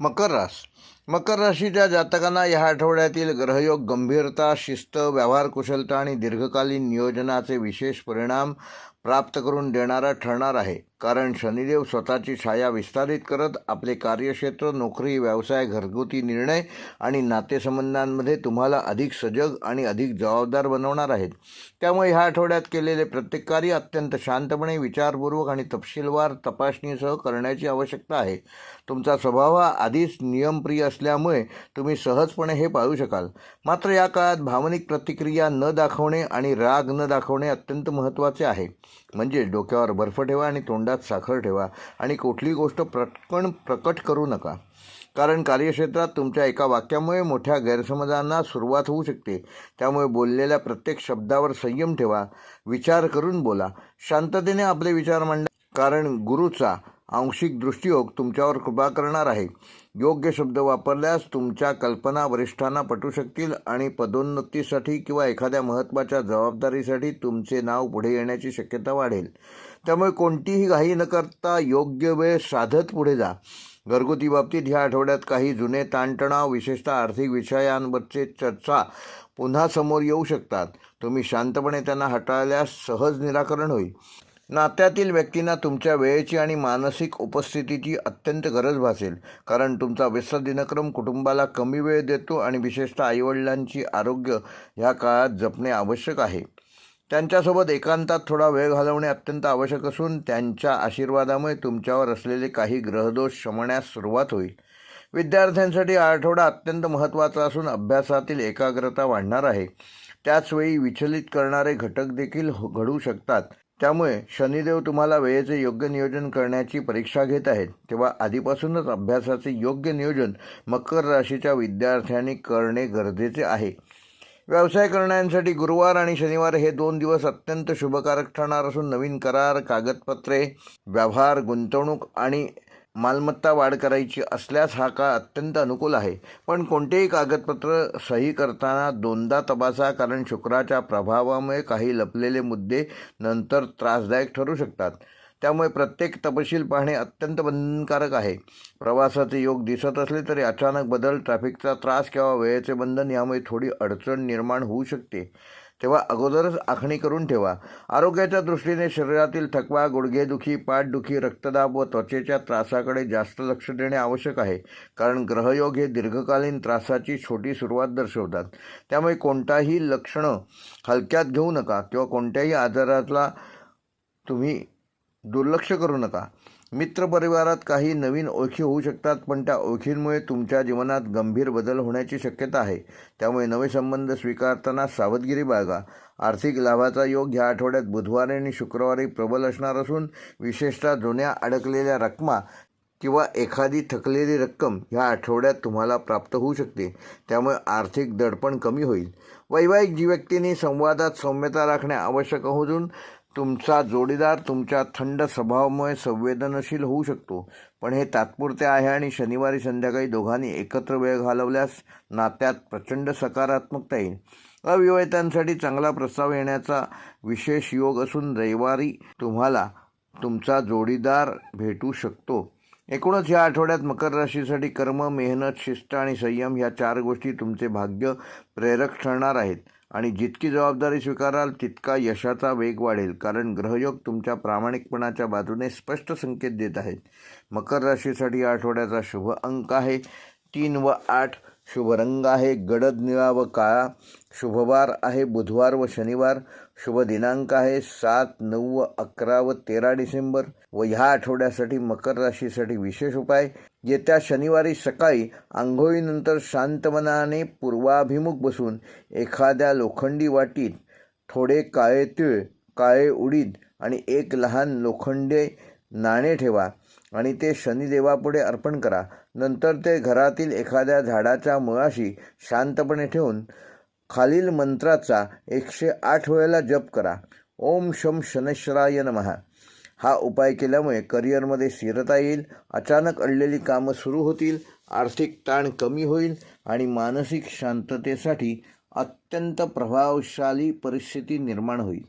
मकर रास मकर राशीच्या जातकांना या आठवड्यातील ग्रहयोग गंभीरता शिस्त व्यवहार कुशलता आणि दीर्घकालीन नियोजनाचे विशेष परिणाम प्राप्त करून देणारा ठरणार आहे. कारण शनिदेव स्वतःची छाया विस्तारित करत आपले कार्यक्षेत्र नोकरी व्यवसाय घरगुती निर्णय आणि नातेसंबंधांमध्ये तुम्हाला अधिक सजग आणि अधिक जबाबदार बनवणार आहेत. त्यामुळे ह्या आठवड्यात केलेले प्रत्येक कार्य अत्यंत शांतपणे विचारपूर्वक आणि तपशीलवार तपासणीसह करण्याची आवश्यकता आहे. तुमचा स्वभाव हा आधीच नियमप्रिय असल्यामुळे तुम्ही सहजपणे हे पाळू शकाल. मात्र या काळात भावनिक प्रतिक्रिया न दाखवणे आणि राग न दाखवणे अत्यंत महत्त्वाचे आहे. म्हणजे डोक्यावर बर्फ ठेवा आणि तोंडात साखर ठेवा आणि कुठली गोष्ट पटकन प्रकट करू नका. कारण कार्यक्षेत्रात तुमच्या एका वाक्यामुळे मोठ्या गैरसमजांना सुरुवात होऊ शकते. त्यामुळे बोललेल्या प्रत्येक शब्दावर संयम ठेवा विचार करून बोला शांततेने आपले विचार मांडा. कारण गुरुचा आंशिक दृष्टियोग तुमच्यावर कृपा करणार आहे. योग्य शब्द वापरल्यास तुमच्या कल्पना वरिष्ठांना पटू शकतील आणि पदोन्नतीसाठी किंवा एखाद्या महत्त्वाच्या जबाबदारीसाठी तुमचे नाव पुढे येण्याची शक्यता वाढेल. त्यामुळे कोणतीही घाई न करता योग्य वेळ साधत पुढे जा. घरगुती बाबतीत ह्या आठवड्यात काही जुने ताणतणाव विशेषतः आर्थिक विषयांवरचे चर्चा पुन्हा समोर येऊ शकतात. तुम्ही शांतपणे त्यांना हाताळल्यास सहज निराकरण होईल. नात्यातील व्यक्तींना तुमच्या वेळेची आणि मानसिक उपस्थितीची अत्यंत गरज भासेल. कारण तुमचा व्यस्त दिनक्रम कुटुंबाला कमी वेळ देतो आणि विशेषतः आईवडिलांची आरोग्य ह्या काळात जपणे आवश्यक आहे. त्यांच्यासोबत एकांतात थोडा वेळ घालवणे अत्यंत आवश्यक असून त्यांच्या आशीर्वादामुळे तुमच्यावर असलेले काही ग्रहदोष शमण्यास सुरुवात होईल. विद्यार्थ्यांसाठी आठवडा अत्यंत महत्त्वाचा असून अभ्यासातील एकाग्रता वाढणार आहे. त्याचवेळी विचलित करणारे घटक देखील घडू शकतात. त्यामुळे शनिदेव तुम्हाला वेळेचे योग्य नियोजन करण्याची परीक्षा घेत आहेत. तेव्हा आधीपासूनच अभ्यासाचे योग्य नियोजन मकर राशीच्या विद्यार्थ्यांनी करणे गरजेचे आहे. व्यवसाय करण्यासाठी गुरुवार आणि शनिवार हे दोन दिवस अत्यंत शुभकारक ठरणार असून नवीन करार कागदपत्रे व्यवहार गुंतवणूक आणि मालमत्ता वाढ करायची असल्यास हा काळ अत्यंत अनुकूल आहे. पण कोणतेही कागदपत्र सही करताना दोनदा तपासा कारण शुक्राच्या प्रभावामुळे काही लपलेले मुद्दे नंतर त्रासदायक ठरू शकतात. त्यामुळे प्रत्येक तपशील पाहणे अत्यंत बंधनकारक आहे. प्रवासाचे योग दिसत असले तरी अचानक बदल ट्रॅफिकचा त्रास किंवा वेळेचे बंधन यामुळे थोडी अडचण निर्माण होऊ शकते. तेव्हा अगोदरच आखणी करून ठेवा. आरोग्याच्या दृष्टीने शरीरातील थकवा गुडघेदुखी पाठदुखी रक्तदाब व त्वचेच्या त्रासाकडे जास्त लक्ष देणे आवश्यक आहे कारण ग्रहयोग हे दीर्घकालीन त्रासाची छोटी सुरुवात दर्शवतात. त्यामुळे कोणताही लक्षणं हलक्यात घेऊ नका किंवा कोणत्याही आजाराला तुम्ही दुर्लक्ष करू नका. मित्रपरिवारात काही नवीन ओळखी होऊ शकतात पण त्या ओळखींमुळे तुमच्या जीवनात गंभीर बदल होण्याची शक्यता आहे. त्यामुळे नवे संबंध स्वीकारताना सावधगिरी बाळगा. आर्थिक लाभाचा योग ह्या आठवड्यात बुधवारी आणि शुक्रवारी प्रबल असणार असून विशेषतः जुन्या अडकलेल्या रकमा किंवा एखादी थकलेली रक्कम ह्या आठवड्यात तुम्हाला प्राप्त होऊ शकते. त्यामुळे आर्थिक दडपण कमी होईल. वैवाहिक जी व्यक्तींनी संवादात सौम्यता राखणे आवश्यक असून तुमचा जोडीदार तुमच्या थंड स्वभावामुळे संवेदनशील होऊ शकतो. पण हे तात्पुरते आहे आणि शनिवारी संध्याकाळी दोघांनी एकत्र वेळ घालवल्यास नात्यात प्रचंड सकारात्मकता येईल. अविवाहितांसाठी चांगला प्रस्ताव येण्याचा विशेष योग असून रविवारी तुम्हाला तुमचा जोडीदार भेटू शकतो. एकूणच या आठवड्यात मकर राशीसाठी कर्म मेहनत शिस्त आणि संयम ह्या चार गोष्टी तुमचे भाग्य प्रेरक ठरणार आहेत. आणि जितकी जबाबदारी स्वीकाराल तितका यशाचा वेग वाढेल. कारण ग्रहयोग तुमच्या प्रामाणिकपणाच्या बाजूने स्पष्ट संकेत देत आहेत. मकर राशीसाठी या आठवड्याचा शुभ अंक आहे. तीन व आठ शुभ रंग आहे. गडद निळा व काळा शुभवार आहे. बुधवार व शनिवार शुभ दिनांक आहे. सात नऊ व अकरा व तेरा डिसेंबर व ह्या आठवड्यासाठी मकर राशीसाठी विशेष उपाय येत्या शनिवारी सकाळी आंघोळीनंतर शांतमनाने पूर्वाभिमुख बसून एखाद्या लोखंडी वाटीत थोडे काळे तीळ काळे उडीद आणि एक लहान लोखंडे नाणे ठेवा आणि ते शनिदेवापुढे अर्पण करा. नंतर ते घरातील एखाद्या झाडाच्या मुळाशी शांतपणे ठेवून खालील मंत्राचा एकशे आठ वेळेला जप करा. ओम शम शनेश्वराय नमः. हा उपाय केल्यामुळे करिअरमध्ये स्थिरता येईल अचानक अडलेली कामं सुरू होतील आर्थिक ताण कमी होईल आणि मानसिक शांततेसाठी अत्यंत प्रभावशाली परिस्थिती निर्माण होईल.